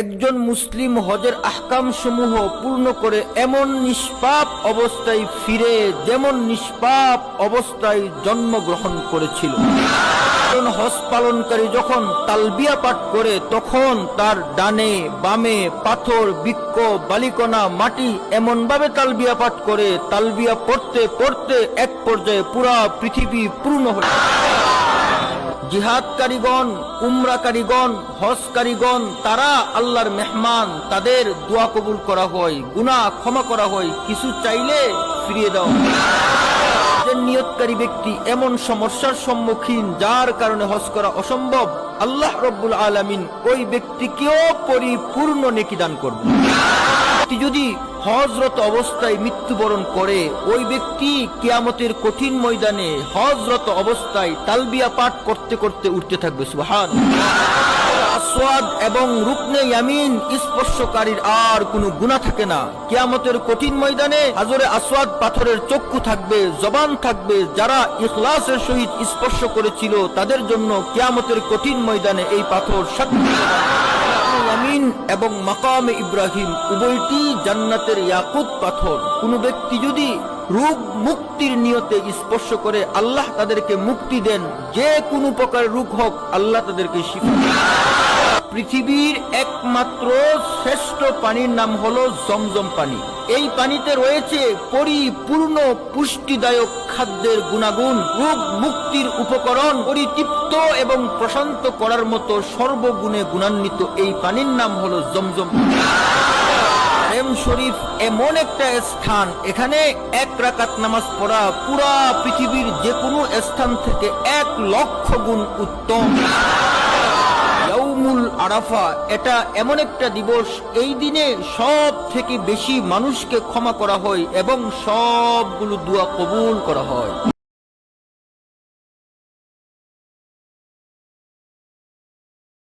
একজন মুসলিম হজের আহকাম সমূহ পূর্ণ করে এমন নিষ্পাপ অবস্থায় ফিরে, যেমন নিষ্পাপ অবস্থায় জন্মগ্রহণ করেছিল। হজ পালনকারী যখন তালবিয়া পাঠ করে, তখন তার ডানে, বামে, পাথর, বৃক্ষ, বালিকণা, মাটি এমন ভাবে তালবিয়া পাঠ করে, তালবিয়া পড়তে পড়তে এক পর্যায়ে পুরা পৃথিবী পূর্ণ হল। জিহাদ কারিগণ উমরা কারিগণ হজ কারিগণ তারা আল্লাহর মেহমান, তাদের দোয়া কবুল করা হয়, গুনাহ ক্ষমা করা হয়, কিছু চাইলে ফিরিয়ে দাও। নিয়তকারী ব্যক্তি এমন সমস্যার সম্মুখীন, যার কারণে হজ করা অসম্ভব। আল্লাহ রব্বুল আলামিন ওই ব্যক্তিকেও পরিপূর্ণ নেকি দান করবে ব্যক্তি যদি হজরত অবস্থায় মৃত্যুবরণ করে, ওই ব্যক্তি কিয়ামতের কঠিন ময়দানে হজরত অবস্থায় তালবিয়া পাঠ করতে করতে উঠতে থাকবে সুহান এবং রুকনে ইয়ামিন স্পর্শকারীর আর কোনো গুণা থাকে না। কিয়ামতের কঠিন ময়দানে হাজরে আসওয়াদ পাথরের চক্ষু থাকবে, জবান থাকবে, যারা ইখলাসের সহিত স্পর্শ করেছিল, তাদের জন্য কিয়ামতের কঠিন ময়দানে এই পাথর সাক্ষী এবং মাকামে ইব্রাহিম উভয়টি জান্নাতের ইয়াকুত পাথর কোন ব্যক্তি যদি রূপ মুক্তির নিয়তে স্পর্শ করে আল্লাহ তাদেরকে মুক্তি দেন, যে কোনো প্রকার রূপ হোক, আল্লাহ তাদেরকে দেন। পৃথিবীর একমাত্র শ্রেষ্ঠ পানির নাম হলো জমজম পানি। এই পানিতে রয়েছে পরিপূর্ণ পুষ্টিদায়ক খাদ্যের গুণাগুণ, রোগ মুক্তির উপকরণ, পরিতৃপ্ত এবং প্রশান্ত করার মতো সর্বগুণে গুণান্বিত এই পানির নাম হলো জমজম প্রেম শরীফ এমন একটা স্থান, এখানে এক রাকাত নামাজ পড়া পুরা পৃথিবীর যে কোনো স্থান থেকে এক লক্ষ গুণ উত্তম। ইয়াউমুল আরাফা, এটা এমন একটা দিবস, এই দিনে সব থেকে বেশি মানুষকে ক্ষমা করা হয় এবং সবগুলো দোয়া কবুল করা হয়।